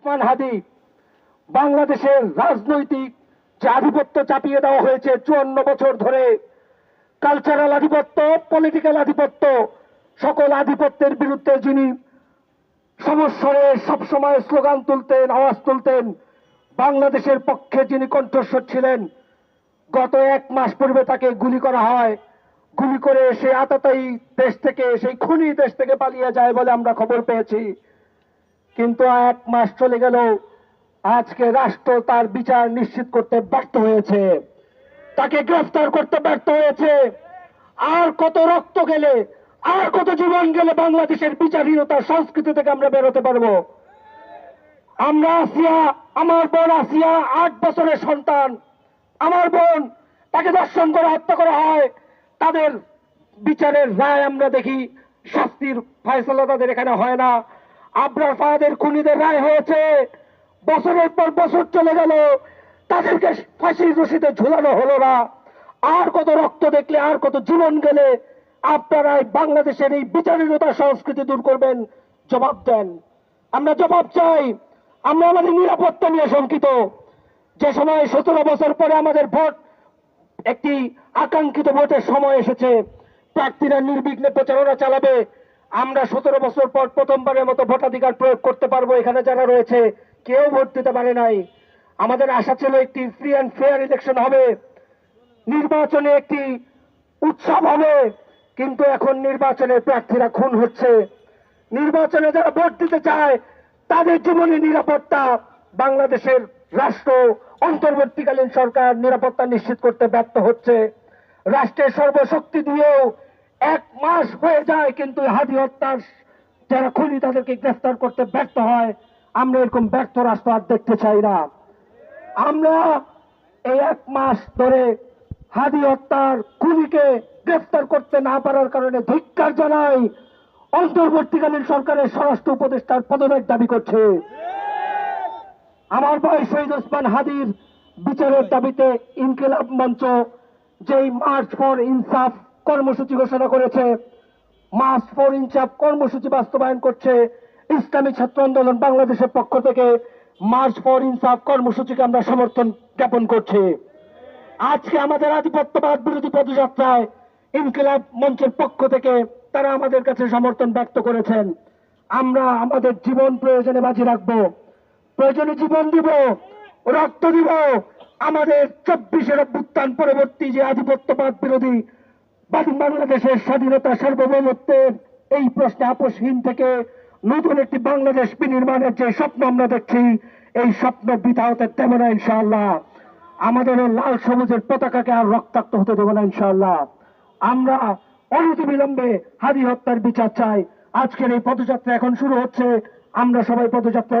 ওসমান হাদি, বাংলাদেশের রাজনৈতিক যে আধিপত্য চাপিয়ে দেওয়া হয়েছে চুয়ান্ন বছর ধরে কালচারাল আধিপত্য পলিটিক্যাল আধিপত্য, সকল আধিপত্যের বিরুদ্ধে যিনি সমস্বরে সবসময় স্লোগান তুলতেন, আওয়াজ তুলতেন, বাংলাদেশের পক্ষে যিনি কণ্ঠস্বর ছিলেন, গত এক মাস পূর্বে তাকে গুলি করা হয়। গুলি করে সে আততায়ী দেশ থেকে, সেই খুনি দেশ থেকে পালিয়ে যায় বলে আমরা খবর পেয়েছি। কিন্তু এক মাস চলে গেল আজকে রাষ্ট্র তার বিচার নিশ্চিত করতে ব্যর্থ হয়েছে। তাকে গ্রেফতার করতে ব্যর্থ হয়েছে। আর কত রক্ত গেলে, আর কত জীবন গেলে বাংলাদেশের বিচারহীনতার সংস্কৃতি থেকে আমরা বেরোতে পারব? আমরা আসিয়া, আমার বোন আসিয়া আট বছরের সন্তান। আমার বোন, তাকে দর্শন করে হত্যা করা হয়। তাদের বিচারের রায় আমরা দেখি। শাস্তির ফয়সলা তাদের এখানে হয় না। আবরার ফায়াদের খুনিদের রায় হয়েছে। বছরের পর বছর চলে গেল, তাদেরকে ফাঁসির রশিদে ঝুলানো হলো না। আর কত রক্ত দেখলে, আর কত জীবন গেলে আপনারা বাংলাদেশের এই বিচারহীনতা সংস্কৃতি দূর করবেন, জবাব দেন। আমরা জবাব চাই, আমরা আমাদের নিরাপত্তা নিয়ে শঙ্কিত। যে সময় সতেরো বছর পরে আমাদের ভোট, একটি আকাঙ্ক্ষিত ভোটের সময় এসেছে। প্রার্থীরা নির্বিঘ্নে প্রচারণা চালাবে আমরা সতেরো বছর পর প্রথমবারের মতো ভোটাধিকার প্রয়োগ করতে পারব এখানে যারা রয়েছে। কেউ ভোট দিতে পারে নাই। আমাদের আশা ছিল একটি ফ্রি অ্যান্ড ফেয়ার ইলেকশন হবে। নির্বাচনে একটি উৎসব হবে। কিন্তু এখন নির্বাচনে প্রার্থীরা খুন হচ্ছে। নির্বাচনে যারা ভোট দিতে চায়, তাদের জীবনে নিরাপত্তা বাংলাদেশের রাষ্ট্র অন্তর্বর্তীকালীন সরকার নিরাপত্তা নিশ্চিত করতে ব্যর্থ হচ্ছে। রাষ্ট্রের সর্বশক্তি দিয়েও এক মাস হয়ে যায় কিন্তু হাদি হত্যার যারা খুনি তাদেরকে গ্রেফতার করতে ব্যর্থ হয়, আমরা এরকম ব্যর্থ রাষ্ট্র আর দেখতে চাই না। আমরা এই এক মাস ধরে হাদি হত্যার খুনিকে গ্রেফতার করতে না পারার কারণে ধিক্কার জানাই অন্তর্বর্তীকালীন সরকারের স্বরাষ্ট্র উপদেষ্টার পদত্যাগ দাবি করছে। আমার ভাই শহীদ ওসমান হাদির বিচারের দাবিতে ইনকিলাব মঞ্চ যেই মার্চ ফর ইনসাফ কর্মসূচি ঘোষণা করেছে। মার্চ ফর ইনসাফ কর্মসূচি বাস্তবায়ন করছে ইসলামী ছাত্র আন্দোলন বাংলাদেশের পক্ষ থেকে। মার্চ ফর ইনসাফ কর্মসূচিকে আমরা সমর্থন জ্ঞাপন করছি। আজকে আমাদের আধিপত্যবাদ বিরোধী পদযাত্রায় ইনকিলাব মঞ্চের পক্ষ থেকে তারা আমাদের কাছে সমর্থন ব্যক্ত করেছেন। আমরা আমাদের জীবন প্রয়োজনে বাজি রাখব। প্রয়োজনে জীবন দিব, রক্ত দিব। আমাদের চব্বিশের অভ্যুত্থান পরবর্তী যে আধিপত্যবাদ বিরোধী বাংলাদেশের স্বাধীনতা সার্বভৌমত্বের এই প্রশ্নে আপোষহীন থেকে নতুন একটি বাংলাদেশ বিনির্মাণের যে স্বপ্ন আমরা দেখছি, এই স্বপ্ন বৃথা হতে দেব না ইনশাআল্লাহ। আমাদের লাল সবুজের পতাকাকে আর রক্তাক্ত হতে দেব না ইনশাআল্লাহ। আমরা অনতিবিলম্বে হাদি হত্যার বিচার চাই। আজকের এই পদযাত্রা এখন শুরু হচ্ছে। আমরা সবাই পদযাত্রা